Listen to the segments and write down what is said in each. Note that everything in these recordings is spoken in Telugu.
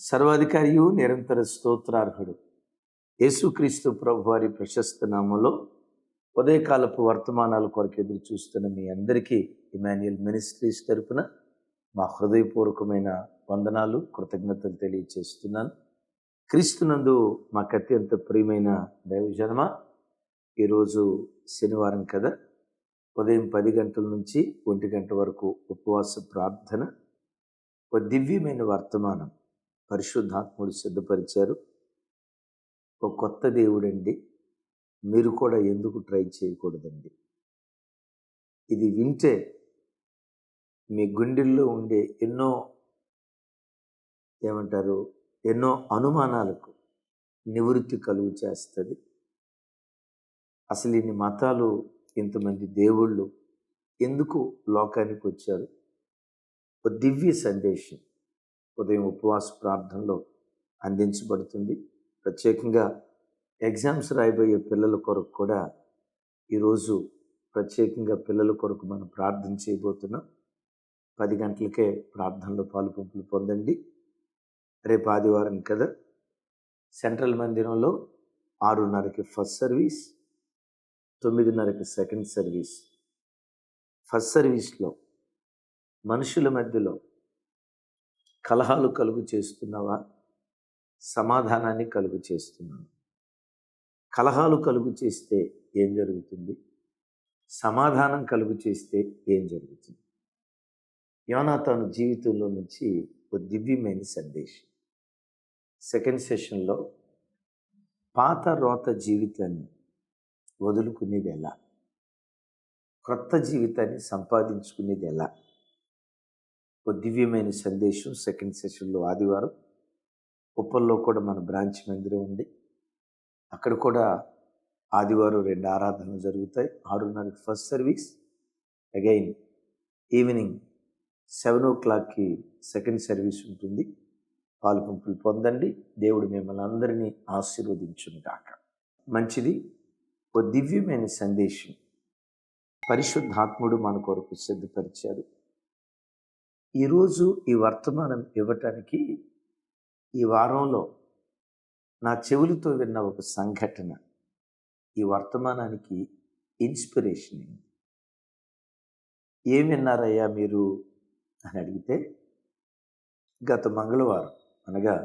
సర్వాధికారియు నిరంతర స్తోత్రార్హుడు. యేసుక్రీస్తు ప్రభు వారి ప్రశస్త నామంలో ఉదయకాలపు వర్తమానాల కొరకు ఎదురు చూస్తున్న మీ అందరికీ ఇమాన్యుయల్ మినిస్ట్రీస్ తరపున మా హృదయపూర్వకమైన వందనాలు కృతజ్ఞతలు తెలియచేస్తున్నాను. క్రీస్తునందు మాకు అత్యంత ప్రియమైన దైవజనమ ఈరోజు శనివారం కదా. ఉదయం పది గంటల నుంచి ఒంటి గంట వరకు ఉపవాస ప్రార్థన ఒక దివ్యమైన వర్తమానం. పరిశుద్ధాత్ముడు సిద్ధపరిచారు. ఒక కొత్త దేవుడండి. మీరు కూడా ఎందుకు ట్రై చేయకూడదండి? ఇది వింటే మీ గుండెల్లో ఉండే ఎన్నో ఏమంటారు? ఎన్నో అనుమానాలకు నివృత్తి కలుగు చేస్తుంది. అసలు ఇన్ని మతాలు ఇంతమంది దేవుళ్ళు ఎందుకు లోకానికి వచ్చారు? ఒక దివ్య సందేశం. ఉదయం ఉపవాస ప్రార్థనలో అందించబడుతుంది. ప్రత్యేకంగా ఎగ్జామ్స్ రాయబోయే పిల్లల కొరకు కూడా ఈరోజు ప్రత్యేకంగా పిల్లల కొరకు మనం ప్రార్థన చేయబోతున్నాం. పది గంటలకే ప్రార్థనలో పాలుపంపులు పొందండి. రేపు ఆదివారం కదా? సెంట్రల్ మందిరంలో ఆరున్నరకి ఫస్ట్ సర్వీస్ తొమ్మిదిన్నరకి సెకండ్ సర్వీస్. ఫస్ట్ సర్వీస్లో మనుషుల మధ్యలో కలహాలు కలుగు చేస్తున్నావా? సమాధానాన్ని కలుగు చేస్తున్నావా? కలహాలు కలుగు చేస్తే ఏం జరుగుతుంది? సమాధానం కలుగు చేస్తే ఏం జరుగుతుంది? యోనా తన జీవితంలో నుంచి ఒక దివ్యమైన సందేశం. సెకండ్ సెషన్లో పాత రోత జీవితాన్ని వదులుకునేది ఎలా? క్రొత్త జీవితాన్ని సంపాదించుకునేది ఎలా? ఒక దివ్యమైన సందేశం సెకండ్ సెషన్లో ఆదివారం. ఉప్పల్లో కూడా మన బ్రాంచ్ మందిరం ఉంది. అక్కడ కూడా ఆదివారం రెండు ఆరాధనలు జరుగుతాయి. ఆరున్నరకి first service again evening seven ఓ క్లాక్కి సెకండ్ సర్వీస్ ఉంటుంది. పాలు పంపులు పొందండి. దేవుడు మిమ్మల్ని అందరినీ ఆశీర్వదించుగాక మంచిది. ఒక దివ్యమైన సందేశం. పరిశుద్ధాత్ముడు మన కొరకు సిద్ధపరిచారు. ఈరోజు ఈ వర్తమానం ఇవ్వటానికి ఈ వారంలో నా చెవులతో విన్న ఒక సంఘటన ఈ వర్తమానానికి ఇన్స్పిరేషన్. ఏం విన్నారయ్యా మీరు అని అడిగితే గత మంగళవారం అనగా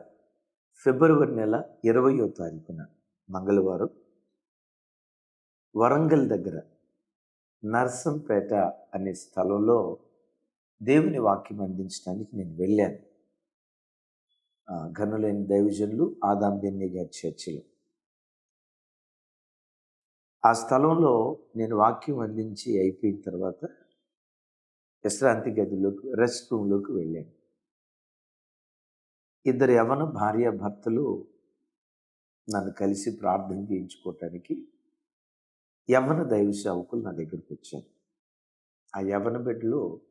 ఫిబ్రవరి నెల ఇరవయో తారీఖున మంగళవారం వరంగల్ దగ్గర నర్సంపేట అనే స్థలంలో దేవుని వాక్యం అందించడానికి నేను వెళ్ళాను. ఘనులైన దైవజనులు ఆదాంబెన్ని గారి చర్చిలో. ఆ స్థలంలో నేను వాక్యం అందించి అయిపోయిన తర్వాత విశ్రాంతి గదిలోకి రెస్ట్ రూమ్లోకి వెళ్ళాను. ఇద్దరు యవన భార్య భర్తలు నన్ను కలిసి ప్రార్థన చేయించుకోవటానికి యవన దైవ సేవకులు నా దగ్గరికి వచ్చారు. ఆ యవన బిడ్డలో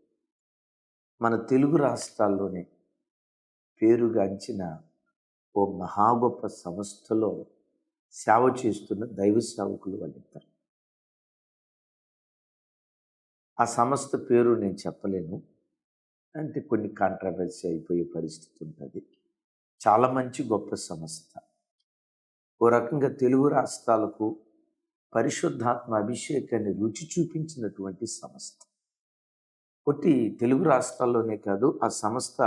మన తెలుగు రాష్ట్రాల్లోనే పేరుగాంచిన ఓ మహా గొప్ప సంస్థలో సేవ చేస్తున్న దైవ సేవకులు వాళ్ళిద్దరు. ఆ సంస్థ పేరు నేను చెప్పలేను. అంటే కొన్ని కాంట్రవర్సీ అయిపోయే పరిస్థితి ఉంటుంది. చాలా మంచి గొప్ప సంస్థ. ఓ రకంగా తెలుగు రాష్ట్రాలకు పరిశుద్ధాత్మ అభిషేకాన్ని రుచి చూపించినటువంటి సంస్థ. ఒకటి తెలుగు రాష్ట్రాల్లోనే కాదు ఆ సంస్థ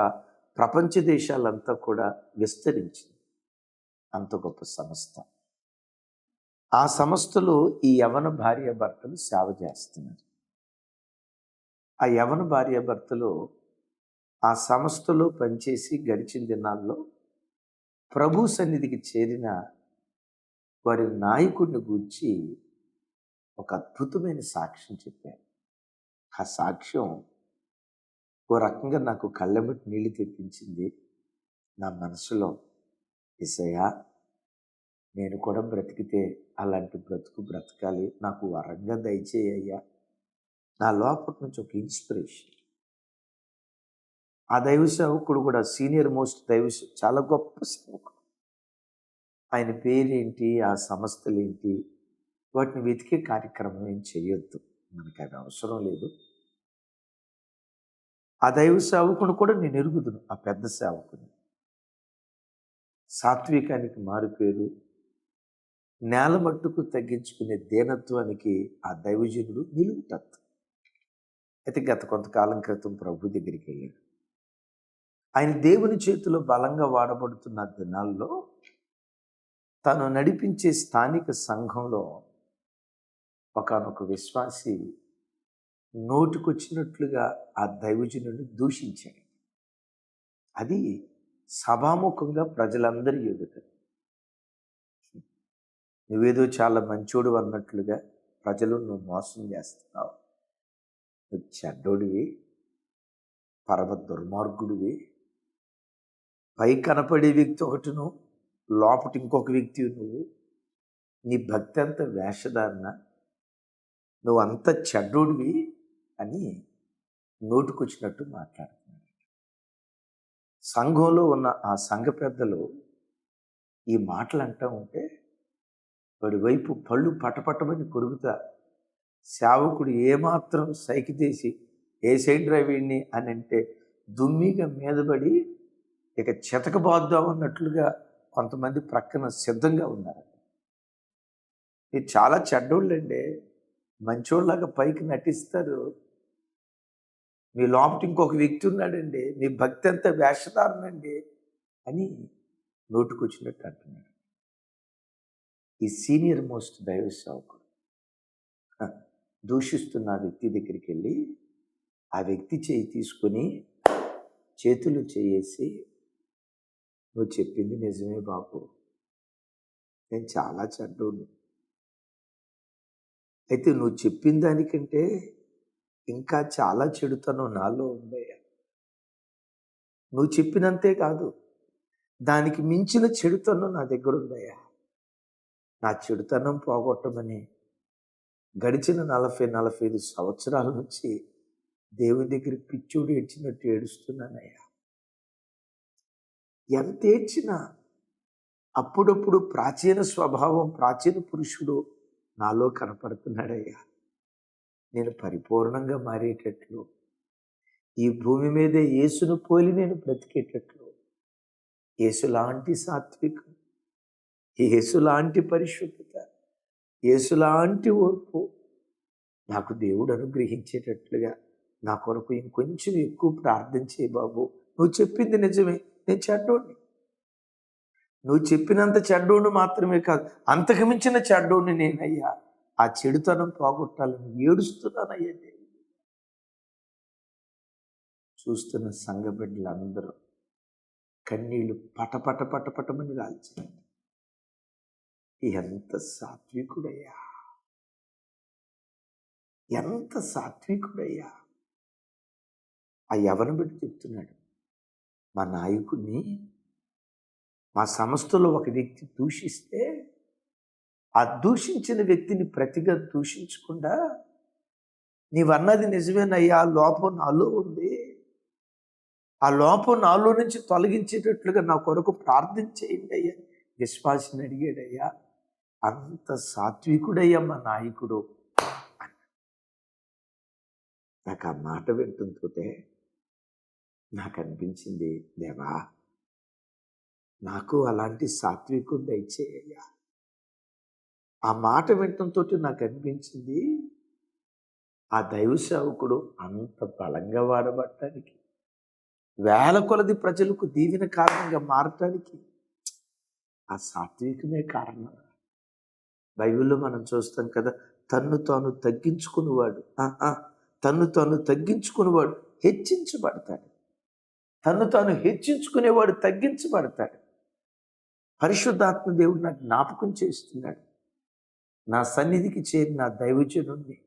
ప్రపంచ దేశాలంతా కూడా విస్తరించింది. అంత గొప్ప సంస్థ. ఆ సంస్థలో ఈ యవన భార్య భర్తలు సేవ చేస్తున్నారు. ఆ యవన భార్య భర్తలు ఆ సంస్థలో పనిచేసి గడిచిన దినాల్లో ప్రభు సన్నిధికి చేరిన వారి నాయకుడిని గూర్చి ఒక అద్భుతమైన సాక్ష్యం చెప్పారు. ఆ సాక్ష్యం ఓ రకంగా నాకు కళ్ళెమిటి నీళ్ళు తెప్పించింది నా మనసులో. ఇసయా నేను కూడా బ్రతికితే అలాంటి బ్రతుకు బ్రతకాలి. నాకు వరంగా దయచేయ్యా నా లోపల నుంచి ఒక ఇన్స్పిరేషన్. ఆ దైవ సేవకుడు కూడా సీనియర్ మోస్ట్ దైవ చాలా గొప్ప సేవకుడు. ఆయన పేరేంటి ఆ సంస్థలు ఏంటి వాటిని వెతికే కార్యక్రమం ఏం చేయొద్దు. మనకి అది అవసరం లేదు. ఆ దైవ సేవకుడు కూడా నేను ఎరుగుదును ఆ పెద్ద సేవకుని. సాత్వికానికి మారుపేరు నేల మట్టుకు తగ్గించుకునే దీనత్వానికి ఆ దైవజనుడు నిలువుటత్తు అయితే గత కొంతకాలం క్రితం ప్రభు దగ్గరికి వెళ్ళాడు. ఆయన దేవుని చేతిలో బలంగా వాడబడుతున్న దినాల్లో తను నడిపించే స్థానిక సంఘంలో ఒకనొక విశ్వాసి నోటికొచ్చినట్లుగా ఆ దైవజనుడిని దూషించాడు. అది సభాముఖంగా ప్రజలందరి ఎదుట. నువ్వేదో చాలా మంచోడు అన్నట్లుగా ప్రజలు నువ్వు మోసం చేస్తున్నావు. నువ్వు చెడ్డోడివి పరమ దుర్మార్గుడివి. పై కనపడే వ్యక్తి ఒకటిను లోపట ఇంకొక వ్యక్తి నువ్వు. నీ భక్తి అంత వేషధారణ. నువ్వు అంత చెడ్డోడివి అని నోటుకొచ్చినట్టు మాట్లాడుతున్నాడు. సంఘంలో ఉన్న ఆ సంఘ పెద్దలు ఈ మాటలు అంటూ ఉంటే వాడి వైపు పళ్ళు పటపటమని కొరుకుతా. సేవకుడు ఏమాత్రం సైకి తీసి ఏ సైడ్ వీడిని అని అంటే దుమ్మిగా మీదపడి ఇక చితకబాద్దాం అన్నట్లుగా కొంతమంది ప్రక్కన సిద్ధంగా ఉన్నారు మీరు చాలా చెడ్డోళ్ళండి. మంచోళ్ళలాగా పైకి నటిస్తారు. మీ లోపల ఇంకొక వ్యక్తి ఉన్నాడండి మీ భక్తి అంతా వేషధారణండి అని నోటుకొచ్చినట్టు అంటున్నాడు. ఈ సీనియర్ మోస్ట్ దైవ సేవకుడు. దూషిస్తున్న ఆ వ్యక్తి దగ్గరికి వెళ్ళి ఆ వ్యక్తి చేయి తీసుకొని చేతులు చేయేసి నువ్వు చెప్పింది నిజమే బాబు. నేను చాలా చెడ్డోడిని. అయితే నువ్వు చెప్పిన దానికంటే ఇంకా చాలా చెడుతనం నాలో ఉందయ్యా. నువ్వు చెప్పినంతే కాదు దానికి మించిన చెడుతనం నా దగ్గర ఉందయ్యా. నా చెడుతనం పోగొట్టమని గడిచిన నలభై నలభై ఐదు సంవత్సరాల నుంచి దేవుని దగ్గర పిచ్చోడు ఏడ్చినట్టు ఏడుస్తున్నానయ్యా. ఎంత ఏడ్చినా అప్పుడప్పుడు ప్రాచీన స్వభావం ప్రాచీన పురుషుడు నాలో కనపడుతున్నాడయ్యా. నేను పరిపూర్ణంగా మారేటట్లు. ఈ భూమి మీదే యేసును పోలి నేను బ్రతికేటట్లు. యేసులాంటి సాత్వికం యేసులాంటి పరిశుద్ధత యేసులాంటి ఓర్పు నాకు దేవుడు అనుగ్రహించేటట్లుగా నా కొరకు ఇంకొంచెం ఎక్కువ ప్రార్థన చేయి బాబు. నువ్వు చెప్పింది నిజమే. నేను చెడ్డోడిని. నువ్వు చెప్పినంత చెడ్డోడు మాత్రమే కాదు అంతకుమించిన చెడ్డోడిని నేనయ్యా. ఆ చెడుతనం పోగొట్టాలని ఏడుస్తున్నానయ్యా దేవుడు చూస్తున్న సంఘ బిడ్డలందరూ కన్నీళ్ళు పటపట పటపటమని రాల్చారు ఎంత సాత్వికుడయ్యా. ఎంత సాత్వికుడయ్యా. ఆ యవన బిడ్డ చెప్తున్నాడు మా నాయకుడిని మా సంస్థలో ఒక వ్యక్తి దూషిస్తే ఆ దూషించిన వ్యక్తిని ప్రతిగా దూషించకుండా నీవన్నది నిజమేనయ్యా ఆ లోపం నాలో ఉంది. ఆ లోపం నాలో నుంచి తొలగించేటట్లుగా నా కొరకు ప్రార్థన చేయండి అయ్యా. విశ్వాసిని అడిగాడయ్యా అంత సాత్వికుడయ్యా మా నాయకుడు నాకు ఆ మాట వింటుంటే నాకు అనిపించింది దేవా నాకు అలాంటి సాత్వికం దయచేయ్యా ఆ మాట వినటంతో నాకు అనిపించింది ఆ దైవ సేవకుడు అంత బలంగా వాడబడటానికి వేల కొలది ప్రజలకు దీవెన కారణంగా మారటానికి ఆ సాత్వికమే కారణం. బైబిల్లో మనం చూస్తాం కదా తన్ను తాను తగ్గించుకునేవాడు తన్ను తాను తగ్గించుకునేవాడు హెచ్చించబడతాడు. తన్ను తాను హెచ్చించుకునేవాడు తగ్గించబడతాడు. పరిశుద్ధాత్మ దేవుడు నాకు జ్ఞాపకం చేస్తున్నాడు. నా సన్నిధికి చేరిన నా దైవజనుణ్ణి.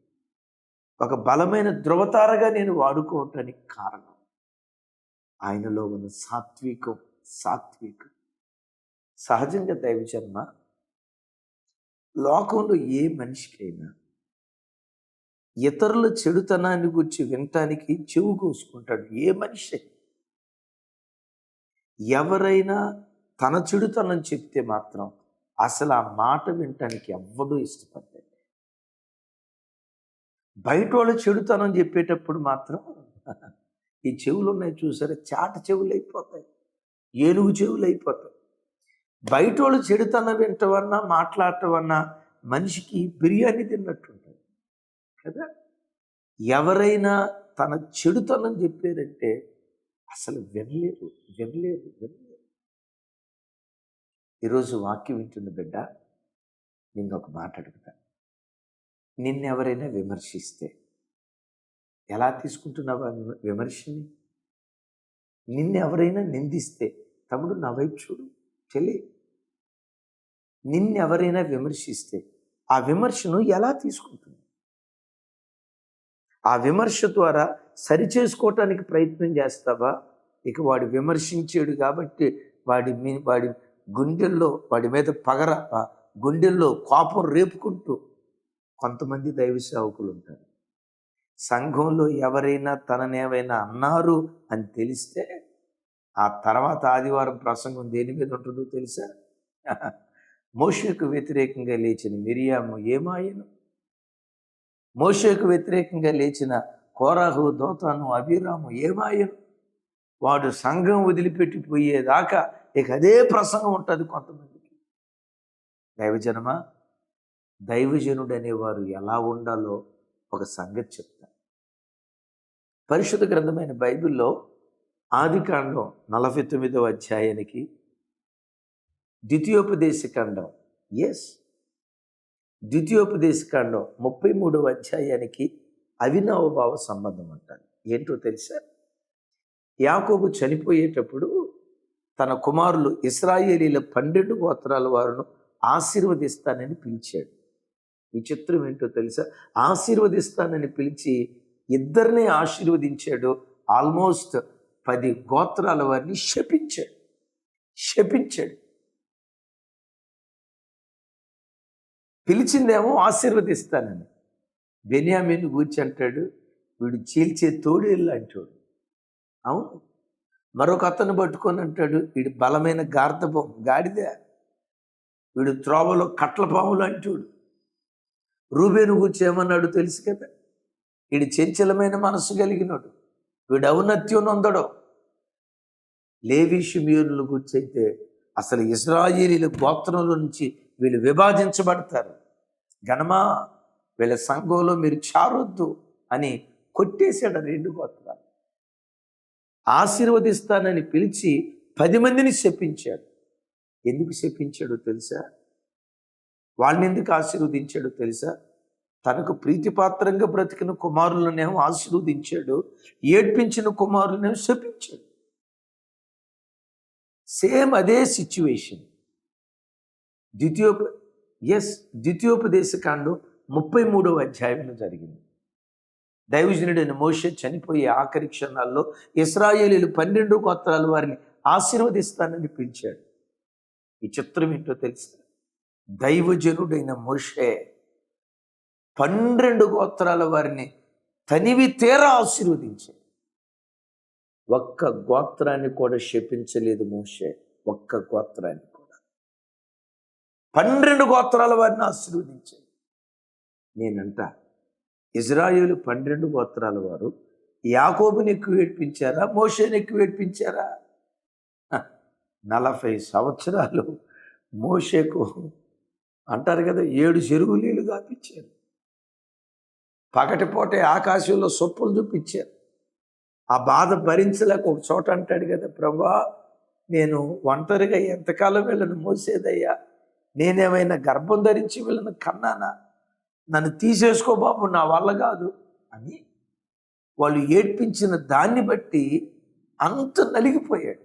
ఒక బలమైన ధృవతారగా నేను వాడుకోవటానికి కారణం. ఆయనలో ఉన్న సాత్వికం సాత్వికం. సహజంగా దైవజన్మ లోకంలో ఏ మనిషికైనా ఇతరుల చెడుతనాన్ని గురించి వినటానికి చెవు కోసుకుంటాడు ఏ మనిషి ఎవరైనా తన చెడుతనం చెప్తే మాత్రం అసలు ఆ మాట వినటానికి ఎవ్వడూ ఇష్టపడ్డాడు బయట వాళ్ళు చెడుతనం చెప్పేటప్పుడు మాత్రం ఈ చెవులు ఉన్నాయి చూసారా? చాట చెవులు అయిపోతాయి. ఏనుగు చెవులు అయిపోతాయి. బయట వాళ్ళు చెడుతనం వింటవన్నా మాట్లాడటమన్నా మనిషికి బిర్యానీ తిన్నట్టుంటుంది కదా? ఎవరైనా తన చెడుతనం చెప్పారంటే అసలు వినలేరు వినలేరు వినలేరు. ఈరోజు వాక్యం వింటున్న బిడ్డ నేను ఒక మాట అడుగుతా. నిన్నెవరైనా విమర్శిస్తే ఎలా తీసుకుంటున్నావా విమర్శని? నిన్నెవరైనా నిందిస్తే తమ్ముడు నా వైపు చూడు చెల్లి. నిన్నెవరైనా విమర్శిస్తే ఆ విమర్శను ఎలా తీసుకుంటుంది ఆ విమర్శ ద్వారా సరిచేసుకోవటానికి ప్రయత్నం చేస్తావా? ఇక వాడు విమర్శించాడు కాబట్టి వాడి మీ వాడి గుండెల్లో వాడి మీద పగర గుండెల్లో కోపం రేపుకుంటూ కొంతమంది దైవ సేవకులు ఉంటారు సంఘంలో ఎవరైనా తననేమైనా అన్నారు అని తెలిస్తే ఆ తర్వాత ఆదివారం ప్రసంగం దేని మీద ఉంటుందో తెలుసా? మోషకు వ్యతిరేకంగా లేచిన మిరియాము ఏమాయను? మోషకు వ్యతిరేకంగా లేచిన కోరాహు దోతాను అభిరాము ఏమాయను? వాడు సంఘం వదిలిపెట్టిపోయేదాకా ఇక అదే ప్రసంగం ఉంటుంది కొంతమందికి. దైవజనమా? దైవజనుడు అనేవారు ఎలా ఉండాలో ఒక సంగతి చెప్తా. పరిశుద్ధ గ్రంథమైన బైబిల్లో ఆదికాండం నలభై తొమ్మిదవ అధ్యాయానికి ద్వితీయోపదేశ కాండం ఎస్ ద్వితీయోపదేశ కాండం ముప్పై మూడవ అధ్యాయానికి అవినావభావ సంబంధం అంటారు. ఏంటో తెలుసా? యాకోబు చనిపోయేటప్పుడు తన కుమారులు ఇస్రాయేలీల పన్నెండు గోత్రాల వారును ఆశీర్వదిస్తానని పిలిచాడు. విచిత్రం ఏంటో తెలుసా? ఆశీర్వదిస్తానని పిలిచి ఇద్దరిని ఆశీర్వదించాడు. ఆల్మోస్ట్ పది గోత్రాల వారిని శపించాడు. శపించాడు. పిలిచిందేమో ఆశీర్వదిస్తానని. బెన్యామీని కూర్చి అంటాడు వీడు చీల్చే తోడేళ్ళు అంటాడు. అవును. మరొక అతను పట్టుకొని అంటాడు వీడు బలమైన గార్ధపం గాడిద. వీడు త్రోవలో కట్ల పాములు అంటాడు. రూబేను గురించి ఏమన్నాడు తెలుసు కదా? వీడు చంచలమైన మనస్సు కలిగినాడు. వీడు ఔన్నత్యం నొందడం. లేవి షిమియోనుల గురించి అయితే అసలు ఇజ్రాయిలీల గోత్రముల నుంచి వీళ్ళు విభజించబడతారు. గణమా వీళ్ళ సంఘంలో మీరు చారొద్దు అని కొట్టేశాడు రెండు గోత్రాలు. ఆశీర్వదిస్తానని పిలిచి పది మందిని శపించాడు. ఎందుకు శపించాడో తెలుసా? వాళ్ళని ఎందుకు ఆశీర్వదించాడో తెలుసా? తనకు ప్రీతిపాత్రంగా బ్రతికిన కుమారులనేమో ఆశీర్వదించాడు ఏడ్పించిన కుమారులనేమో శపించాడు. సేమ్ అదే సిచ్యువేషన్. ద్వితీయోప ఎస్ ద్వితీయోపదేశకాండం ముప్పై మూడవ అధ్యాయంలో జరిగింది. దైవజనుడైన మోషే చనిపోయే ఆఖరి క్షణాల్లో ఇస్రాయేలీలు పన్నెండు గోత్రాల వారిని ఆశీర్వదిస్తానని పిలిచాడు. ఈ చిత్రం ఏంటో తెలుసు? దైవజనుడైన మోషే పన్నెండు గోత్రాల వారిని తనివి తీరా ఆశీర్వదించాడు. ఒక్క గోత్రాన్ని కూడా శపించలేదు మోషే ఒక్క గోత్రాన్ని కూడా. పన్నెండు గోత్రాల వారిని ఆశీర్వదించాడు. నేనంట ఇజ్రాయేలు పన్నెండు గోత్రాల వారు యాకోబుని ఎక్కువ ఏడ్పించారా? మోషేని ఎక్కువ ఏడ్పించారా? నలభై సంవత్సరాలు మోషేకు అంటారు కదా ఏడు చెరువు నీళ్ళు కాపించారు. పగటిపూటే ఆకాశంలో సొప్పులు చూపించారు. ఆ బాధ భరించలేక ఒక చోట అంటాడు కదా ప్రభా నేను ఒంటరిగా ఎంతకాలం వీళ్ళను మోసేదయ్యా? నేనేమైనా గర్భం ధరించి వీళ్ళను కన్నానా? నన్ను తీసేసుకో బాబు నా వల్ల కాదు అని వాళ్ళు ఏడ్పించిన దాన్ని బట్టి అంత నలిగిపోయాడు.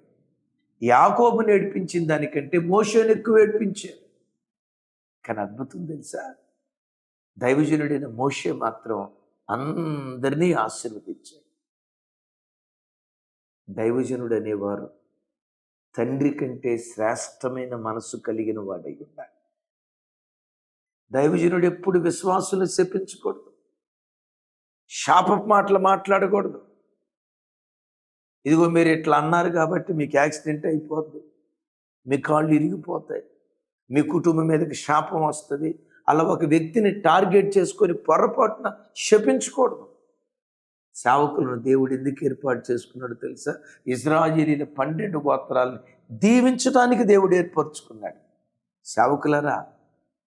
యాకోబుని ఏడ్పించిన దానికంటే మోషన్ ఎక్కువ ఏడ్పించారు. కానీ అద్భుతం తెలుసా? దైవజనుడైన మోషే మాత్రం అందరినీ ఆశీర్వదించాడు. దైవజనుడు అనేవారు తండ్రి కంటే శ్రేష్టమైన మనసు కలిగిన వాడై ఉండాలి. దైవజనుడు ఎప్పుడు విశ్వాసులు శపించకూడదు. శాప మాటలు మాట్లాడకూడదు. ఇదిగో మీరు ఇట్లా అన్నారు కాబట్టి మీకు యాక్సిడెంట్ అయిపోద్ది. మీ కాళ్ళు ఇరిగిపోతాయి. మీ కుటుంబం మీదకి శాపం వస్తుంది. అలా ఒక వ్యక్తిని టార్గెట్ చేసుకొని పొరపాటున శపించకూడదు. సేవకులను దేవుడు ఎందుకు ఏర్పాటు చేసుకున్నాడు తెలుసా? ఇజ్రాయిలీల పన్నెండు గోత్రాలని దీవించడానికి దేవుడు ఏర్పరచుకున్నాడు. సేవకులరా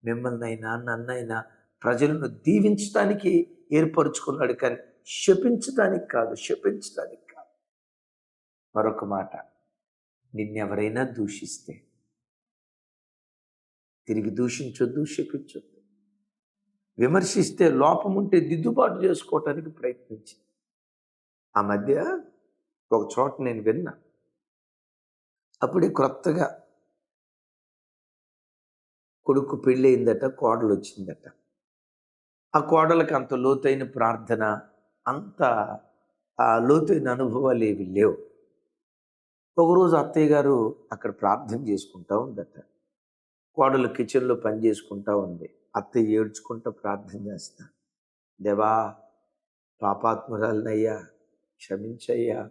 మిమ్మల్ని అయినా నన్నైనా ప్రజలను దీవించడానికి ఏర్పరచుకున్నాడు కానీ శపించడానికి కాదు శపించడానికి కాదు. మరొక మాట నిన్నెవరైనా దూషిస్తే తిరిగి దూషించొద్దు శపించొద్దు. విమర్శిస్తే లోపం ఉంటే దిద్దుబాటు చేసుకోవటానికి ప్రయత్నించి. ఆ మధ్య ఒక చోట నేను విన్నా అప్పుడే క్రొత్తగా కొడుకు పెళ్ళయిందట కోడలు వచ్చిందట ఆ కోడలకు అంత లోతైన ప్రార్థన అంత ఆ లోతైన అనుభవాలు ఏవి లేవు. ఒకరోజు అత్తయ్య గారు అక్కడ ప్రార్థన చేసుకుంటా ఉందట. కోడలు కిచెన్లో పని చేసుకుంటా ఉంది. అత్తయ్య ఏడ్చుకుంటూ ప్రార్థన చేస్తా. దేవా పాపాత్మురాలనయ్యా క్షమించయ్యా.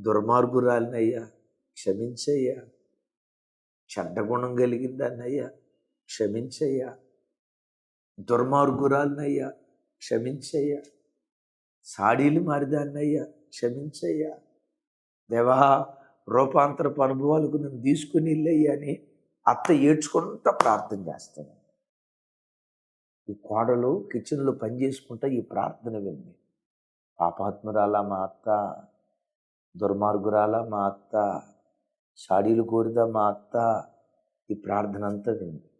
దుర్మార్గురాలనయ్యా క్షమించయ్యా. చెడ్డ గుణం కలిగిందన్నయ్యా క్షమించయ్యా. దుర్మార్గురాలనయ్యా. క్షమించయ్యా. సాడీలు మారిదాన్నయ్యా. క్షమించయ్యా. దేవా రూపాంతరపు అనుభవాలకు నేను తీసుకుని వెళ్ళయ్యా అని అత్త ఏడ్చుకుంటా ప్రార్థన చేస్తాను ఈ కోడలు కిచెన్లో పని చేసుకుంటా ఈ ప్రార్థన వెళ్ళి పాపాత్మురాల మా అత్త దుర్మార్గురాల మా అత్త షాడీలు కోరిదా మా అత్త? ఈ ప్రార్థన అంతా వింది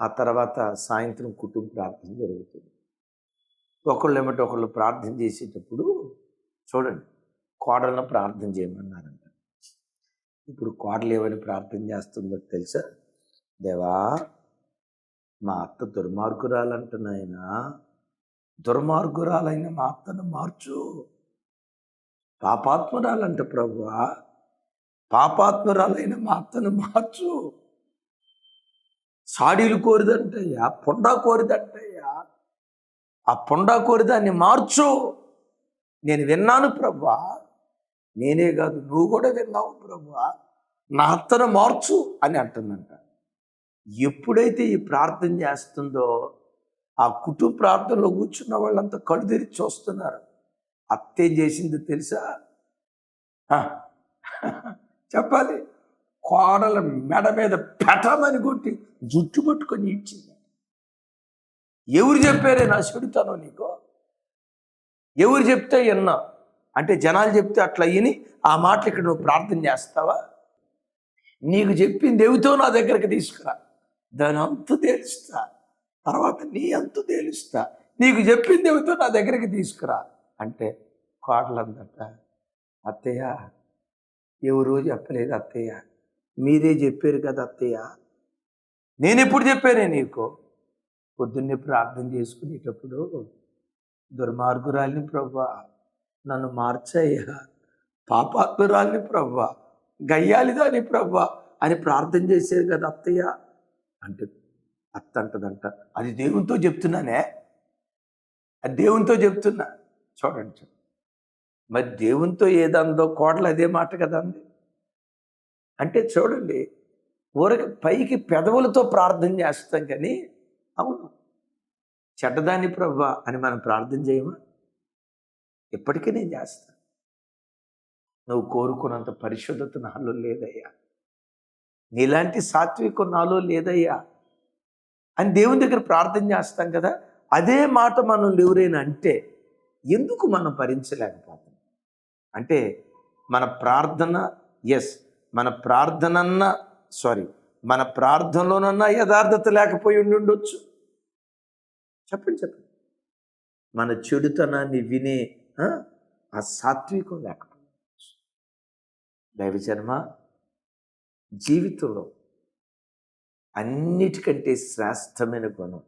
ఆ తర్వాత సాయంత్రం కుటుంబ ప్రార్థన జరుగుతుంది. ఒకళ్ళు ఏమిటి ఒకళ్ళు ప్రార్థన చేసేటప్పుడు చూడండి కోడలను ప్రార్థన చేయమన్నారంట. ఇప్పుడు కోడలు ఏమని ప్రార్థన చేస్తుందో తెలుసా? దేవా మా అత్త దుర్మార్గురాలంటున్నాయన దుర్మార్గురాలైన మా అత్తను మార్చు. పాపాత్మురాలంట ప్రభువా. పాపాత్మరాలైన మా అత్తను మార్చు. సాడీలు కోరిదంటయ్యా పొండా కోరిదంటయ్యా. ఆ పొండా కోరిదాన్ని మార్చు. నేను విన్నాను ప్రభా నేనే కాదు నువ్వు కూడా విన్నావు ప్రభా నా అత్తను మార్చు అని అంటుందంట. ఎప్పుడైతే ఈ ప్రార్థన చేస్తుందో ఆ కుటుంబ ప్రార్థనలో కూర్చున్న వాళ్ళంతా కళ్ళు తెరిచి చూస్తున్నారు. అత్తే చేసింది తెలుసా? చెప్పాలి. కోడల మెడ మీద పెట్టమని కొట్టి జుట్టు పట్టుకొని ఇచ్చింది ఎవరు చెప్పారే నా చెడుతాను నీకు? ఎవరు చెప్తే విన్నా? అంటే జనాలు చెప్తే అట్లా విని ఆ మాటలు ఇక్కడ నువ్వు ప్రార్థన చేస్తావా? నీకు చెప్పింది దేవుతో నా దగ్గరికి తీసుకురా. దాని అంతు తేలుస్తా. తర్వాత నీ అంతు తేలుస్తా. నీకు చెప్పింది దేవుతో నా దగ్గరికి తీసుకురా. అంటే కోడలందట అత్తయ్య ఎవరు చెప్పలేదు అత్తయ్య. మీరే చెప్పారు కదా అత్తయ్య. నేను ఎప్పుడు చెప్పానే నీకు? పొద్దున్నే ప్రార్థన చేసుకునేటప్పుడు దుర్మార్గురాలిని ప్రభా నన్ను మార్చయ్యా. పాపాత్మురాలిని ప్రభా గయ్యాలిదాని ప్రభా అని ప్రార్థన చేసేది కదా అత్తయ్య. అంటే అత్త అంటదంట అది దేవునితో చెప్తున్నానే? అది దేవునితో చెప్తున్నా. చూడండి చూడండి. మరి దేవునితో ఏదందో కోడలు అదే మాట కదా అంది. అంటే చూడండి ఊరికి పైకి పెదవులతో ప్రార్థన చేస్తాం కానీ అవును. చెడ్డదాన్ని ప్రభా అని మనం ప్రార్థన చేయమా? ఇప్పటికీ నేను చేస్తాను నువ్వు కోరుకున్నంత పరిశుద్ధత నాలో లేదయ్యా. నీలాంటి సాత్వికం నాలో లేదయ్యా. అని దేవుని దగ్గర ప్రార్థన చేస్తాం కదా అదే మాట మనం ఎవరైనా అంటే ఎందుకు మనం భరించలేకపోతాం అంటే మన ప్రార్థన ఎస్ మన ప్రార్థనన్న సారీ మన ప్రార్థనలోనన్నా యథార్థత లేకపోయి ఉండి ఉండొచ్చు. చెప్పండి చెప్పండి. మన చెడుతనాన్ని వినే ఆ, ఆ సాత్వికం లేకపోవచ్చు దైవజన్మ జీవితంలో అన్నిటికంటే శ్రేష్టమైన గుణం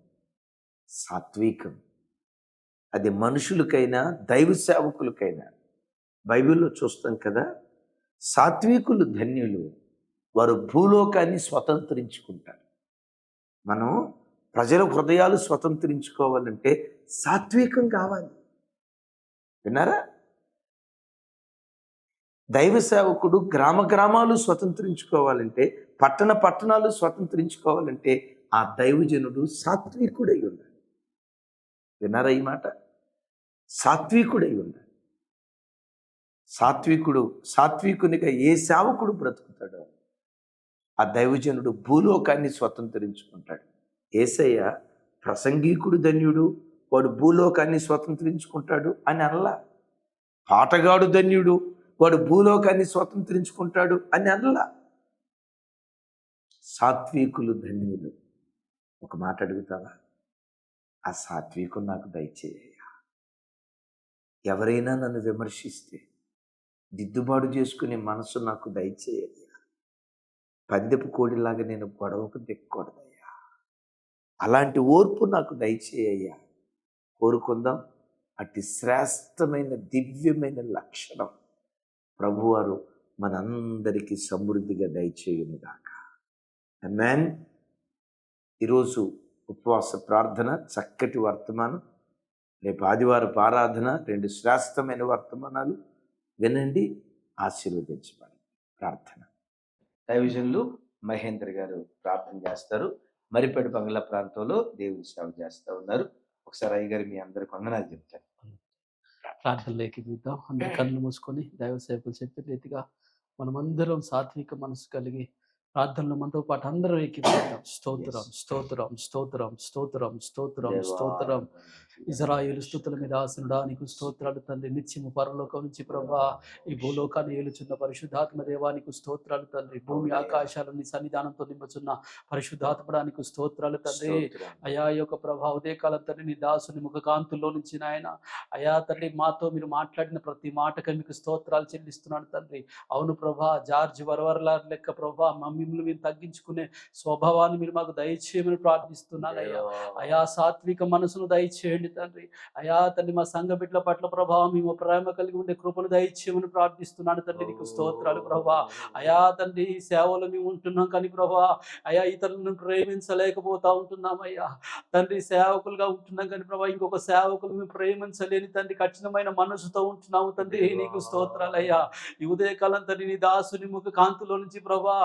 సాత్వికం. అది మనుషులకైనా దైవ సేవకులకైనా బైబిల్లో చూస్తాం కదా సాత్వికులు ధన్యులు వారు భూలోకాన్ని స్వతంత్రించుకుంటారు. మనం ప్రజల హృదయాలు స్వతంత్రించుకోవాలంటే సాత్వికం కావాలి. విన్నారా? దైవ సేవకుడు గ్రామ గ్రామాలు స్వతంత్రించుకోవాలంటే పట్టణ పట్టణాలు స్వతంత్రించుకోవాలంటే ఆ దైవజనుడు సాత్వికుడై ఉండాలి. విన్నారా ఈ మాట? సాత్వికుడై ఉండాలి. సాత్వికుడు సాత్వికునిగా ఏ సేవకుడు బ్రతుకుతాడో ఆ దైవజనుడు భూలోకాన్ని స్వతంత్రించుకుంటాడు. ఏసయ్య ప్రసంగీకుడు ధన్యుడు వాడు భూలోకాన్ని స్వతంత్రించుకుంటాడు అని అనలా. పాటగాడు ధన్యుడు వాడు భూలోకాన్ని స్వతంత్రించుకుంటాడు అని అనలా. సాత్వికులు ధన్యులు ఒక మాట అడుగుతావా? ఆ సాత్వికుడు నాకు దయచేయ. ఎవరైనా నన్ను విమర్శిస్తే దిద్దుబాటు చేసుకునే మనసు నాకు దయచేయ పందెపు కోడిలాగా నేను గొడవకు దిక్కకూడదయ్యా అలాంటి ఓర్పు నాకు దయచేయ్యా కోరుకుందాం. అట్టి శ్రేష్టమైన దివ్యమైన లక్షణం. ప్రభువారు మనందరికీ సమృద్ధిగా దయచేయునుగాక. మ్యాన్ ఈరోజు ఉపవాస ప్రార్థన చక్కటి వర్తమానం. రేపు ఆదివారపు ఆరాధన రెండు శ్రేష్టమైన వర్తమానాలు. వినండి ఆశీర్వదించబడి. ప్రార్థన. దైవజనులు మహేంద్ర గారు ప్రార్థన చేస్తారు. మరిపేట బంగ్లా ప్రాంతంలో దేవుని సేవ చేస్తూ ఉన్నారు. ఒకసారి అయ్య గారు మీ అందరికి వందనాలు చెప్తారు. ప్రార్థనలో ఏకీభవిద్దాం అందరు కళ్ళు మూసుకొని దైవ సేవకులు చెప్పిన రీతిగా మనమందరం సాత్విక మనసు కలిగి ప్రార్థనలో మనతో పాటు అందరం ఏకీభవిద్దాం. స్తోత్రం స్తోత్రం స్తోత్రం స్తోత్రం స్తోత్రం స్తోత్రం. ఇజ్రాయేలు స్థుతుల మీద ఆసనుడా నీకు స్తోత్రాలు తండ్రి. నిత్యము పరలోకం నుంచి ప్రభా ఈ భూలోకాన్ని ఏలుచున్న పరిశుద్ధాత్మ దేవానికి స్తోత్రాలు తండ్రి. భూమి ఆకాశాలు నీ సన్నిధానంతో నింపుచున్న పరిశుద్ధాత్మడానికి స్తోత్రాలు తండ్రి. అయా యొక్క ప్రభా ఉదయకాలం తండ్రి నీ దాసుని ముఖ కాంతుల్లో నుంచి నాయన. అయా తండ్రి మాతో మీరు మాట్లాడిన ప్రతి మాటకి మీకు స్తోత్రాలు చెల్లిస్తున్నాను తండ్రి. అవును ప్రభా జార్జ్ వరవరల లెక్క ప్రభా మమ్మల్ని మీరు తగ్గించుకునే స్వభావాన్ని మీరు మాకు దయచేయమని ప్రార్థిస్తున్నాను అయ్యా. అయా సాత్విక మనసును దయచేయండి తండ్రి. అయా తండ్రి మా సంఘ బిడ్డల పట్ల ప్రభావం మేము ప్రేమ కలిగి ఉండే కృపను దయచేయమని ప్రార్థిస్తున్నాను తండ్రి. నీకు స్తోత్రాలు ప్రభా. అయా తండ్రి సేవలో మేము ఉంటున్నాం కానీ ప్రభా అయా ఇతరులను ప్రేమించలేకపోతా ఉంటున్నాం అయ్యా. తండ్రి సేవకులుగా ఉంటున్నాం కానీ ప్రభా ఇంకొక సేవకులు మేము ప్రేమించలేని తండ్రి కఠినమైన మనసుతో ఉంటున్నాము తండ్రి. నీకు స్తోత్రాలు అయ్యా. ఈ ఉదయకాలం తండ్రి నీ దాసుని ముఖ కాంతిలో నుంచి ప్రభా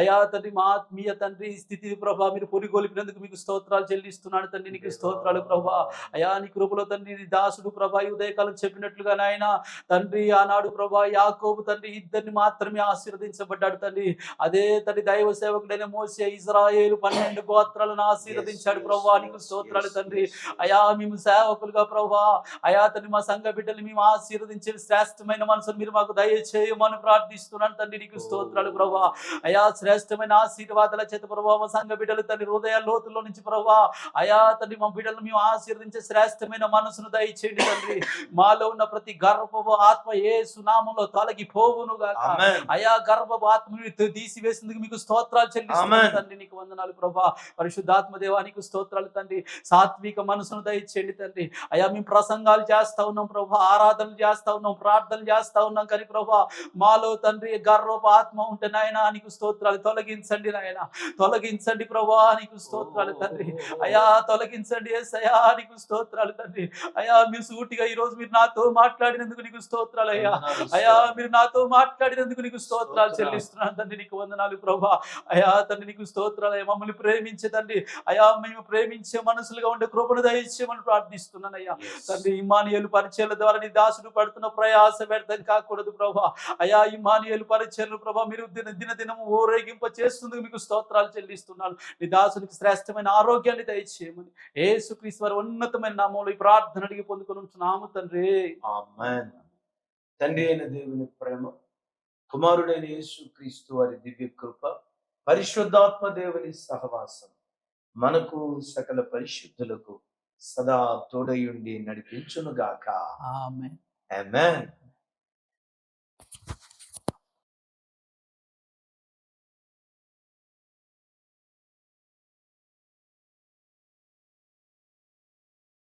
అయా తండ్రి మా ఆత్మీయ తండ్రి స్థితి ప్రభా మీరు పొరిగొలిపినందుకు మీకు స్తోత్రాలు చెల్లిస్తున్నాను తండ్రి. నీకు స్తోత్రాలు ప్రభా. అయా నీ కృపలో తండ్రి నీ దాసుడు ప్రభా ఉదయకాలం చెప్పినట్లుగా నాయన. తండ్రి ఆనాడు ప్రభా యాకోబు తండ్రి ఇద్దరిని మాత్రమే ఆశీర్వదించబడ్డాడు తండ్రి. అదే తండ్రి దైవ సేవకుడైన మోసే ఇజ్రాయేలు పన్నెండు గోత్రాలను ఆశీర్వదించాడు ప్రభా. నీకు స్తోత్రాలు తండ్రి. అయా మేము సేవకులుగా ప్రభా. అయా తండ్రి మా సంఘ బిడ్డలు మేము ఆశీర్వదించే శ్రేష్టమైన మనసును మీరు మాకు దయచేయమని ప్రార్థిస్తున్నాను తండ్రి. నీకు స్తోత్రాలు ప్రభా. అయా శ్రేష్టమైన ఆశీర్వాదాల చేత ప్రభా మా సంఘ బిడ్డలు తండ్రి హృదయ లోతుల్లో నుంచి ప్రభా. అయా తండ్రి మా బిడ్డలు మేము ఆశీర్వదించే శ్రేష్టమైన మనసును దయచేయండి తండ్రి. మాలో ఉన్న ప్రతి గర్భపు ఆత్మ ఏ సునామంలో తొలగిపోవును. అయా గర్భపు ఆత్మని తీ- తీసివేసినందుకు మీకు స్తోత్రాలు చెల్లిస్తున్నాను. తండ్రి. నీకు వందనాలు ప్రభా. పరిశుద్ధాత్మ దేవానికి స్తోత్రాలు తండ్రి. సాత్విక మనసును దయచేయండి తండ్రి. అయా మేము ప్రసంగాలు చేస్తా ఉన్నాం ప్రభా. ఆరాధనలు చేస్తా ఉన్నాం. ప్రార్థనలు చేస్తా ఉన్నాం కానీ ప్రభా మాలో తండ్రి గర్వపు ఆత్మ ఉంటే నాయన నీకు స్తోత్రాలు తొలగించండి నాయన. తొలగించండి ప్రభా నీకు స్తోత్రాలు తండ్రి. అయా తొలగించండి అయ్యా నీకు స్తోత్రాలు తండ్రి. అయా మీరు సూటిగా ఈ రోజు మీరు నాతో మాట్లాడినందుకు నీకు స్తోత్రాలు అయ్యా. అయా మీరు నాతో మాట్లాడినందుకు నీకు స్తోత్రాలు చెల్లిస్తున్నాను తండ్రి. నీకు వందనాలు ప్రభా. అయా తండ్రి నీకు స్తోత్రాలు అయ్యా. మమ్మల్ని ప్రేమించే తండ్రి. అయా మేము ప్రేమించే మనసులుగా ఉండే కృపను దయచేయమని ప్రార్థిస్తున్నాను అయ్యా. తండ్రి ఇమానియలు పరిచయాల ద్వారా నీ దాసుడు పడుతున్న ప్రయాస వ్యర్థం కాకూడదు ప్రభా. అయా ఇమానియలు పరిచయలు ప్రభా మీరు దిన దిన దినము ఊరేగింప చేస్తుందుకు మీకు స్తోత్రాలు చెల్లిస్తున్నాను. నీ దాసునికి శ్రేష్టమైన ఆరోగ్యాన్ని దయచేయమని. ఏసుక్రీస్తు వారి ఉన్నతమైన నామంలో ఈ ప్రార్థన అడిగి పొందుకొని ఉంటున్నాము తండ్రి. తండ్రి అయిన దేవుని ప్రేమ కుమారుడైన యేసు క్రీస్తు వారి దివ్య కృప పరిశుద్ధాత్మ దేవుని సహవాసం మనకు సకల పరిశుద్ధులకు సదా తోడయుండి నడిపించునుగాక. ఆమె ఆమేన్.